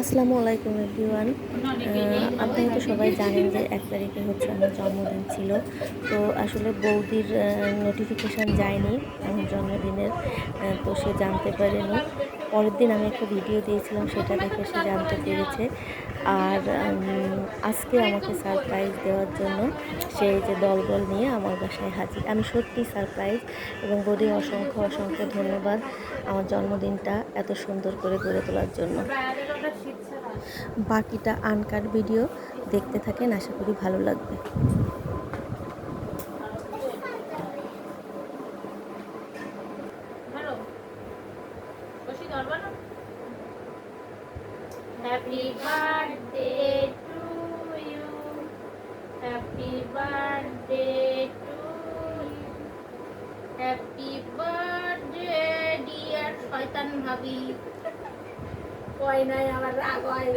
আসসালামু আলাইকুম এভরিওয়ান। আপনি তো সবাই জানেন যে এক তারিখে হচ্ছে আমার জন্মদিন ছিল। তো আসলে বৌদির নোটিফিকেশান যায়নি আমার জন্মদিনের তো সে জানতে পারেনি। পরের দিন আমি একটা ভিডিও দিয়েছিলাম, সেটা দেখে সে জানতে পেরেছে। আর আজকে আমাকে সারপ্রাইজ দেওয়ার জন্য সে যে দলবল নিয়ে আমার বাসায় হাজির। আমি সত্যি সারপ্রাইজ এবং বৌদি অসংখ্য অসংখ্য ধন্যবাদ আমার জন্মদিনটা এত সুন্দর করে গড়ে তোলার জন্য। বাকিটা আনকার ভিডিও দেখতে থাকেন, আশা করি ভালো লাগবে। বসি ধরবা না happy birthday to you happy birthday to you happy birthday dear শয়তান ভাবি কয় নাই আমার রাগ হয়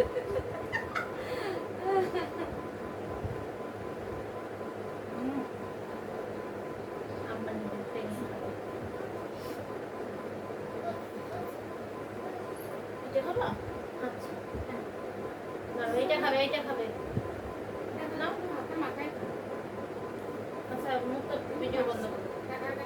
হুম। এটা হলো আচ্ছা হ্যাঁ। খাবে এইটা খাবে আচ্ছা মুখ ভিডিও বন্ধ করো হয়।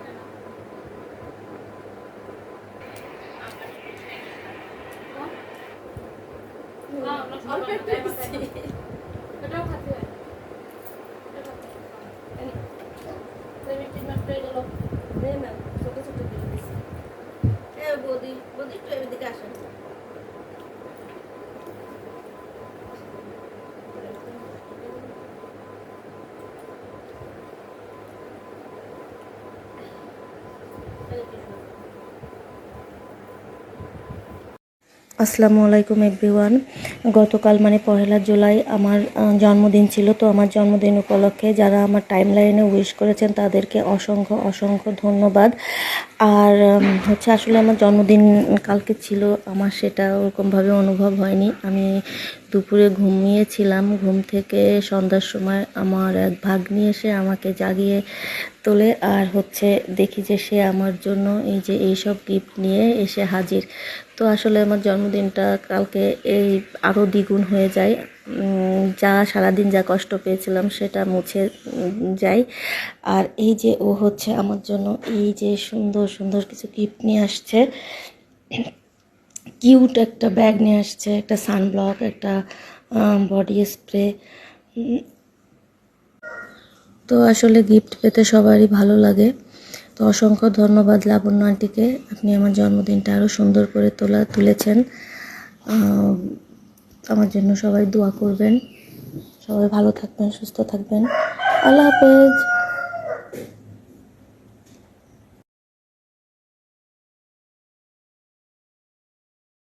এটা। বৌদি বৌদি একটু এদিকে আসেন আসসালামু আলাইকুম এভরিওয়ান গতকাল মানে পহেলা জুলাই আমার জন্মদিন ছিল, তো আমার জন্মদিন উপলক্ষে যারা আমার টাইম লাইনে উইশ করেছেন তাদেরকে অসংখ্য অসংখ্য ধন্যবাদ। আর হচ্ছে আসলে আমার জন্মদিন কালকে ছিল, আমার সেটা ওরকমভাবে অনুভব হয়নি। আমি দুপুরে ঘুমিয়েছিলাম, ঘুম থেকে সন্ধ্যার সময় আমার এক ভাগ্নি এসে আমাকে জাগিয়ে তোলে আর হচ্ছে দেখি যে সে আমার জন্য এই যে এইসব গিফট নিয়ে এসে হাজির। তো আসলে আমার জন্মদিনটা কালকে এই আরও দ্বিগুণ হয়ে যায়। যা সারাদিন যা কষ্ট পেয়েছিলাম সেটা মুছে যায় আর এই যে ও হচ্ছে আমার জন্য এই যে সুন্দর সুন্দর কিছু গিফট নিয়ে আসছে। কিউট একটা ব্যাগ নিয়ে আসছে, একটা সানব্লক একটা বডি স্প্রে তো আসলে গিফট পেতে সবারই ভালো লাগে। তো অসংখ্য ধন্যবাদ লাবণ্য আন্টিকে। আপনি আমার জন্মদিনটা আরও সুন্দর করে তোলা, তুলেছেন। আমার জন্য সবাই দোয়া করবেন। সবাই ভালো থাকবেন, সুস্থ থাকবেন। আল্লাহ হাফেজ।